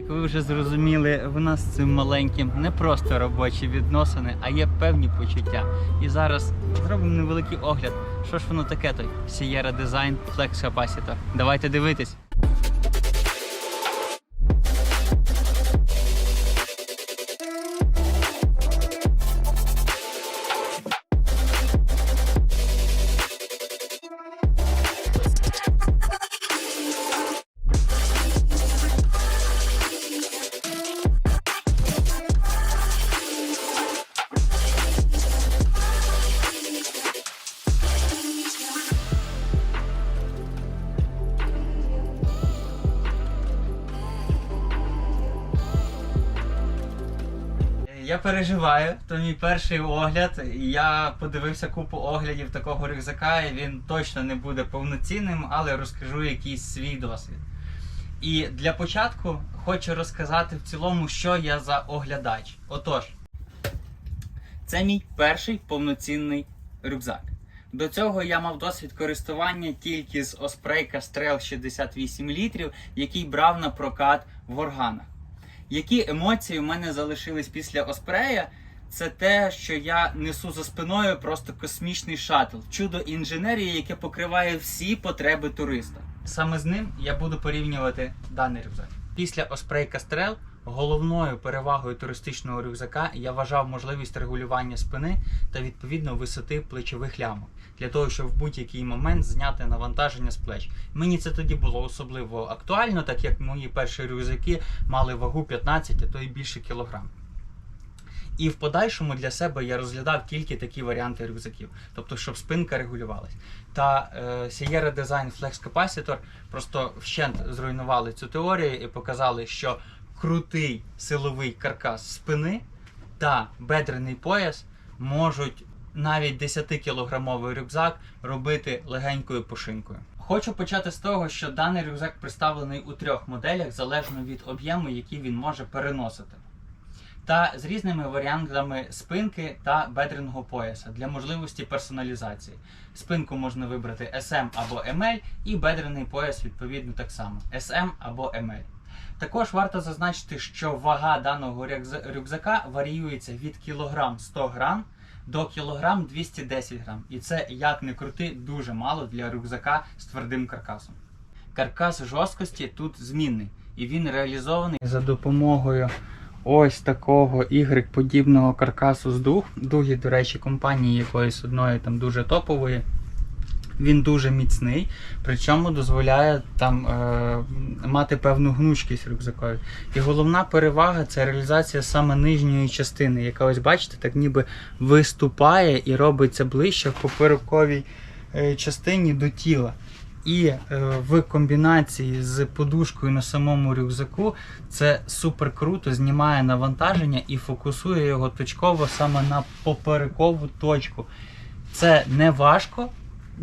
Як ви вже зрозуміли, в нас з цим маленьким не просто робочі відносини, а є певні почуття. І зараз зробимо невеликий огляд. Що ж воно таке той? Sierra Design Flex Capacitor. Давайте дивитись. Я переживаю, то мій перший огляд. Я подивився купу оглядів такого рюкзака, і він точно не буде повноцінним, але розкажу якийсь свій досвід. І для початку хочу розказати в цілому, що я за оглядач. Отож, це мій перший повноцінний рюкзак. До цього я мав досвід користування тільки з Osprey Castrel 68 літрів, який брав на прокат в органах. Які емоції в мене залишились після Оспрея? Це те, що я несу за спиною просто космічний шаттл, чудо інженерії, яке покриває всі потреби туриста. Саме з ним я буду порівнювати даний рюкзак. Після Osprey Castrel головною перевагою туристичного рюкзака я вважав можливість регулювання спини та відповідно висоти плечових лямок для того, щоб в будь-який момент зняти навантаження з плеч. Мені це тоді було особливо актуально, так як мої перші рюкзаки мали вагу 15, а то й більше кілограм. І в подальшому для себе я розглядав тільки такі варіанти рюкзаків, тобто, щоб спинка регулювалась. Та е, Sierra Design Flex Capacitor просто вщент зруйнували цю теорію і показали, що крутий силовий каркас спини та бедрений пояс можуть навіть 10-кілограмовий рюкзак робити легенькою пушинкою. Хочу почати з того, що даний рюкзак представлений у трьох моделях залежно від об'єму, який він може переносити та з різними варіантами спинки та бедреного пояса для можливості персоналізації. Спинку можна вибрати SM або ML і бедрений пояс відповідно так само SM або ML. Також варто зазначити, що вага даного рюкзака варіюється від кілограм 100 грам до кілограм 210 грам. І це, як не крути, дуже мало для рюкзака з твердим каркасом. Каркас жорсткості тут змінний, і він реалізований за допомогою ось такого Y-подібного каркасу з дуг. Дуги, до речі, компанії якоїсь одної там дуже топової. Він дуже міцний, причому дозволяє там е, мати певну гнучкість рюкзакові. І головна перевага це реалізація саме нижньої частини, яка ось бачите, так ніби виступає і робиться ближче в поперековій е, частині до тіла. І е, в комбінації з подушкою на самому рюкзаку це супер круто, знімає навантаження і фокусує його точково саме на поперекову точку. Це не важко.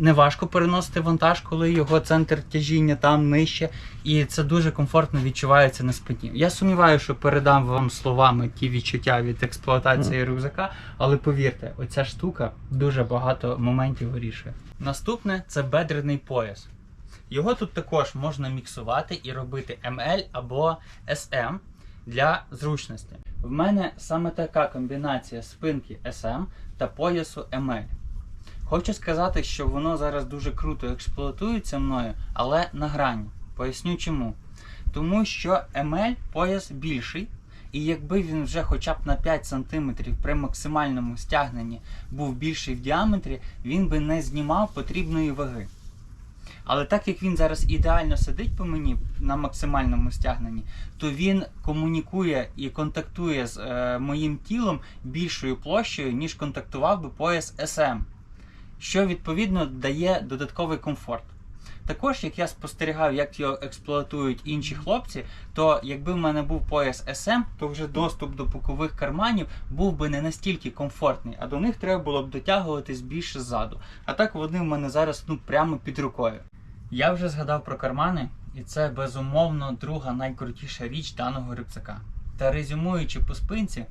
Не важко переносити вантаж, коли його центр тяжіння там нижче, і це дуже комфортно відчувається на спині. Я сумніваюся, що передам вам словами ті відчуття від експлуатації рюкзака, але повірте, оця штука дуже багато моментів вирішує. Наступне це бедрений пояс. Його тут також можна міксувати і робити ML або SM для зручності. В мене саме така комбінація спинки SM та поясу ML. Хочу сказати, що воно зараз дуже круто експлуатується мною, але на грані. Поясню чому. Тому що ML пояс більший, і якби він вже хоча б на 5 см при максимальному стягненні був більший в діаметрі, він би не знімав потрібної ваги. Але так як він зараз ідеально сидить по мені на максимальному стягненні, то він комунікує і контактує з е, моїм тілом більшою площею, ніж контактував би пояс SM, що відповідно дає додатковий комфорт. Також, як я спостерігав, як його експлуатують інші хлопці, то якби в мене був пояс SM, то вже доступ до бокових карманів був би не настільки комфортний, а до них треба було б дотягуватись більше ззаду. А так вони в мене зараз ну прямо під рукою. Я вже згадав про кармани, і це безумовно друга найкрутіша річ даного рюкзака. Та резюмуючи по спинці,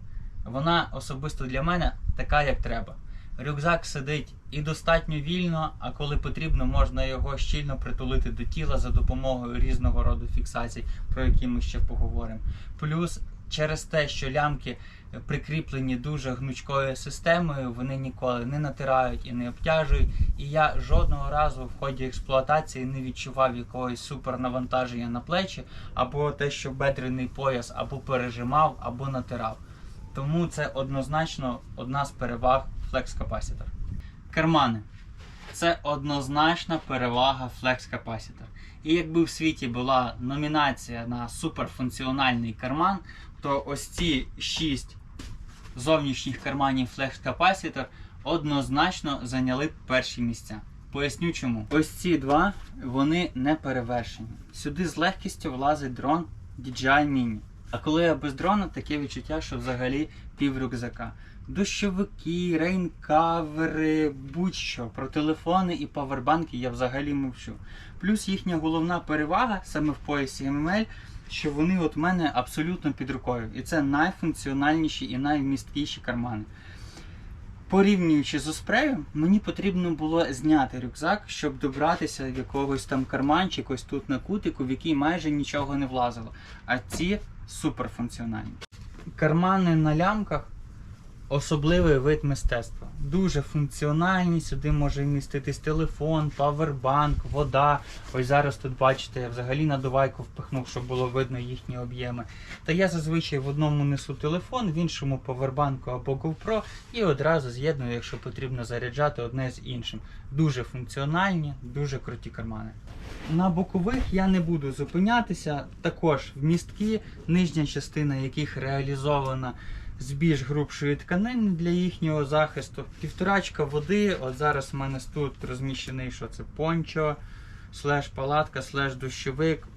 вона особисто для мене така, як треба. Рюкзак сидить і достатньо вільно, а коли потрібно, можна його щільно притулити до тіла за допомогою різного роду фіксацій, про які ми ще поговоримо. Плюс через те, що лямки прикріплені дуже гнучкою системою, вони ніколи не натирають і не обтяжують. І я жодного разу в ході експлуатації не відчував якогось супернавантаження на плечі, або те, що бедрений пояс або пережимав, або натирав. Тому це однозначно одна з переваг Capacitor. Кармани. Це однозначна перевага Capacitor. І якби в світі була номінація на суперфункціональний карман, то ось ці 6 зовнішніх карманів Capacitor однозначно зайняли б перші місця. Поясню чому. Ось ці два вони не перевершені. Сюди з легкістю влазить дрон DJI Mini. А коли я без дрона, таке відчуття, що взагалі пів рюкзака. Дощовики, рейнкавери, будь-що. Про телефони і павербанки я взагалі мовчу. Плюс їхня головна перевага саме в поясі MML, що вони от мене абсолютно під рукою. І це найфункціональніші і найвмісткіші кармани. Порівнюючи з Оспреєм, мені потрібно було зняти рюкзак, щоб добратися в якогось там карманчик, ось тут на кутику, в який майже нічого не влазило. А ці суперфункціональні. Кармани на лямках особливий вид мистецтва. Дуже функціональні, сюди може вміститись телефон, павербанк, вода. Ось зараз тут бачите, я взагалі надувайку впихнув, щоб було видно їхні об'єми. Та я зазвичай в одному несу телефон, в іншому павербанку або GoPro і одразу з'єдную, якщо потрібно заряджати одне з іншим. Дуже функціональні, дуже круті кармани. На бокових я не буду зупинятися. Також вмістки, нижня частина яких реалізована з більш грубшої тканини для їхнього захисту. Півторачка води. От зараз в мене тут розміщений, що це пончо, слеш палатка, слеш дощовик.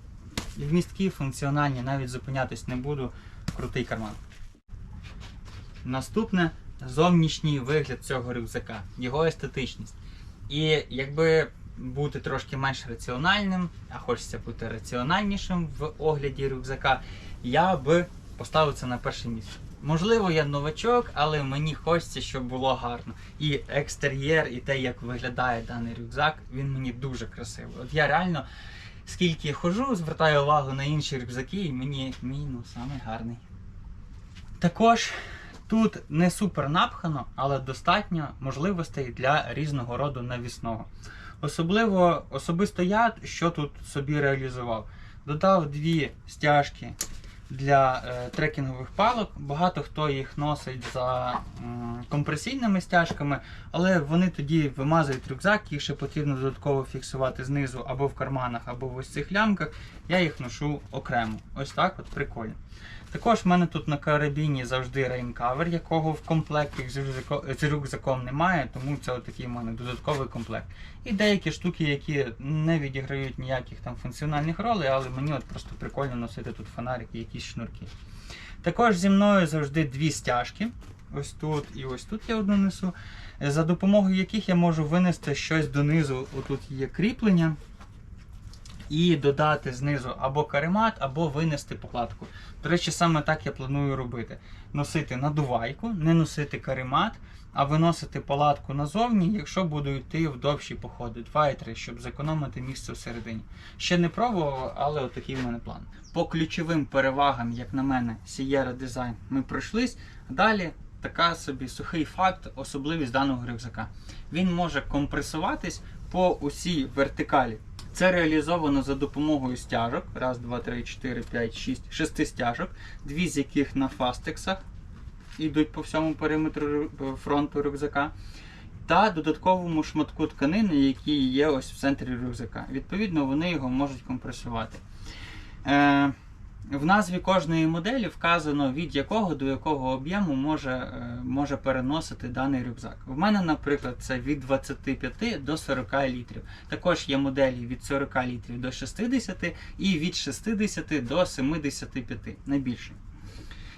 Вмістки функціональні, навіть зупинятись не буду. Крутий карман. Наступне зовнішній вигляд цього рюкзака, його естетичність. І якби бути трошки менш раціональним, а хочеться бути раціональнішим в огляді рюкзака, я би поставив це на перше місце. Можливо, я новачок, але мені хочеться, щоб було гарно. І екстер'єр, і те, як виглядає даний рюкзак, він мені дуже красивий. От я реально, скільки ходжу, звертаю увагу на інші рюкзаки, і мені мій ну, самий гарний. Також тут не супер напхано, але достатньо можливостей для різного роду навісного. Особливо особисто я, що тут собі реалізував. Додав дві стяжки для е, трекінгових палок. Багато хто їх носить за компресійними стяжками, але вони тоді вимазують рюкзак, їх ще потрібно додатково фіксувати знизу або в карманах, або в ось цих лямках. Я їх ношу окремо. Ось так от прикольно. Також в мене тут на карабіні завжди рейнкавер, якого в комплекті з рюкзаком, немає, тому це отакий в мене додатковий комплект. І деякі штуки, які не відіграють ніяких там функціональних ролей, але мені от просто прикольно носити тут фонарики, якісь шнурки. Також зі мною завжди дві стяжки. Ось тут і ось тут я одну несу, за допомогою яких я можу винести щось донизу. Отут є кріплення. І додати знизу або каремат, або винести покладку. До речі, саме так я планую робити: носити надувайку, не носити каремат, а виносити палатку назовні, якщо буду йти в довші походи, 2-3, щоб зекономити місце всередині. Ще не пробував, але отакий в мене план. По ключовим перевагам, як на мене, Sierra Design ми пройшлись. Далі така собі сухий факт, особливість даного рюкзака. Він може компресуватись по усій вертикалі. Це реалізовано за допомогою стяжок. Раз, два, три, чотири, п'ять, шість, шести стяжок, дві з яких на фастексах йдуть по всьому периметру фронту рюкзака. Та додатковому шматку тканини, який є ось в центрі рюкзака. Відповідно, вони його можуть компресувати. Е, в назві кожної моделі вказано, від якого до якого об'єму може, е, може переносити даний рюкзак. В мене, наприклад, це від 25 до 40 літрів. Також є моделі від 40 літрів до 60 і від 60 до 75 найбільше.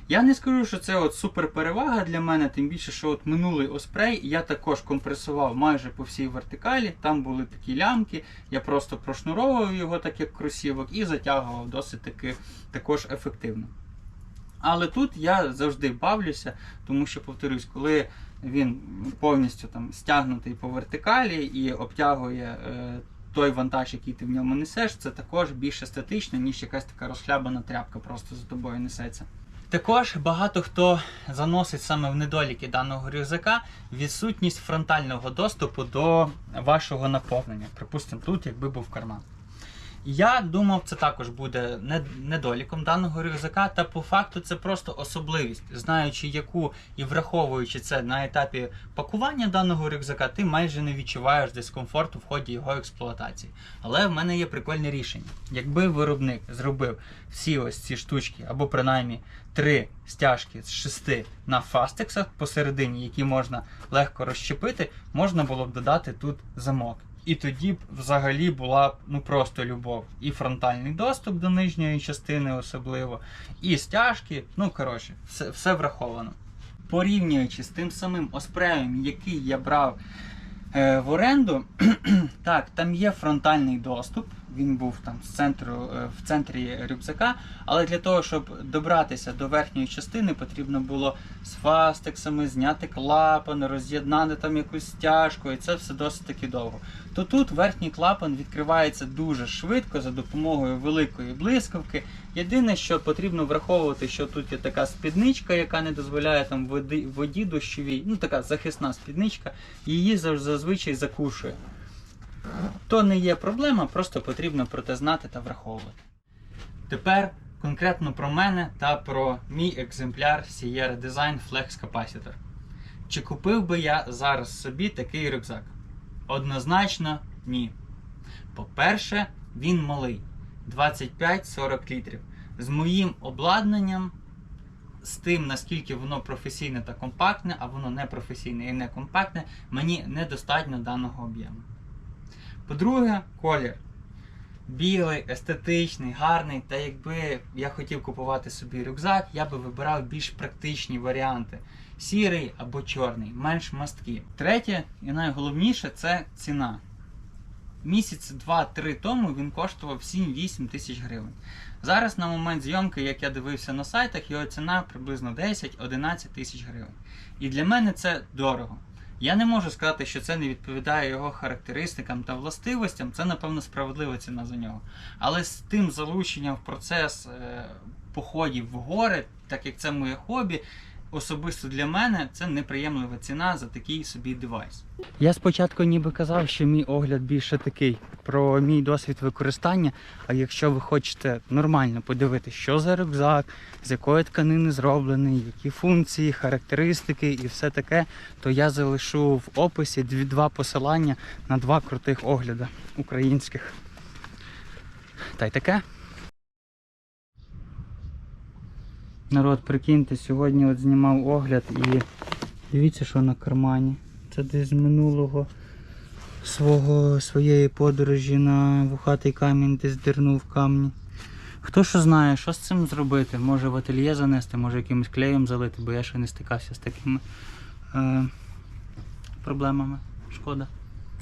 Я не скажу, що це от супер перевага для мене, тим більше, що от минулий оспрей я також компресував майже по всій вертикалі. Там були такі лямки, я просто прошнуровував його так як кросівок і затягував досить таки також ефективно. Але тут я завжди бавлюся, тому що, повторюсь, коли Він повністю там стягнутий по вертикалі і обтягує е, той вантаж, який ти в ньому несеш. Це також більш естетично, ніж якась така розхлябана тряпка просто за тобою несеться. Також багато хто заносить саме в недоліки даного рюкзака відсутність фронтального доступу до вашого наповнення. Припустимо, тут якби був карман. Я думав, це також буде недоліком даного рюкзака, та по факту це просто особливість. Знаючи яку і враховуючи це на етапі пакування даного рюкзака, ти майже не відчуваєш дискомфорту в ході його експлуатації. Але в мене є прикольне рішення. Якби виробник зробив всі ось ці штучки, або принаймні три стяжки з шести на фастексах посередині, які можна легко розщепити, можна було б додати тут замок. І тоді взагалі була ну просто любов. І фронтальний доступ до нижньої частини особливо, і стяжки. Ну коротше, все, все враховано. Порівнюючи з тим самим оспреєм, який я брав е, в оренду, так, там є фронтальний доступ. Він був там з центру, е, в центрі рюкзака, але для того, щоб добратися до верхньої частини, потрібно було з фастексами зняти клапан, роз'єднати там якусь стяжку, і це все досить таки довго. То тут верхній клапан відкривається дуже швидко за допомогою великої блискавки. Єдине, що потрібно враховувати, що тут є така спідничка, яка не дозволяє там воді, воді дощовій, ну така захисна спідничка, її зазвичай закушує. То не є проблема, просто потрібно про те знати та враховувати. Тепер конкретно про мене та про мій екземпляр Sierra Design Flex Capacitor. Чи купив би я зараз собі такий рюкзак? Однозначно ні. По-перше, він малий 25-40 літрів. З моїм обладнанням, з тим, наскільки воно професійне та компактне, а воно не професійне і не компактне, мені недостатньо даного об'єму. По-друге, колір. Білий, естетичний, гарний. Та якби я хотів купувати собі рюкзак, я би вибирав більш практичні варіанти: сірий або чорний, менш масткі. Третє, і найголовніше, це ціна. Місяць два-три тому він коштував 7-8 тисяч гривень. Зараз на момент зйомки, як я дивився на сайтах, його ціна приблизно 10-11 тисяч гривень. І для мене це дорого. Я не можу сказати, що це не відповідає його характеристикам та властивостям. Це, напевно, справедлива ціна за нього. Але з тим залученням в процес е, походів в гори, так як це моє хобі, особисто для мене це неприємлива ціна за такий собі девайс. Я спочатку ніби казав, що мій огляд більше такий про мій досвід використання. А якщо ви хочете нормально подивитися, що за рюкзак, з якої тканини зроблений, які функції, характеристики і все таке, то я залишу в описі дві два посилання на два крутих огляди українських. Та й таке. Народ, прикиньте, сьогодні от знімав огляд і дивіться, що на кармані. Це десь з минулого свого, своєї подорожі на вухатий камінь десь дирнув камні. Хто що знає, що з цим зробити? Може в ательє занести, може якимось клеєм залити, бо я ще не стикався з такими е, проблемами. Шкода.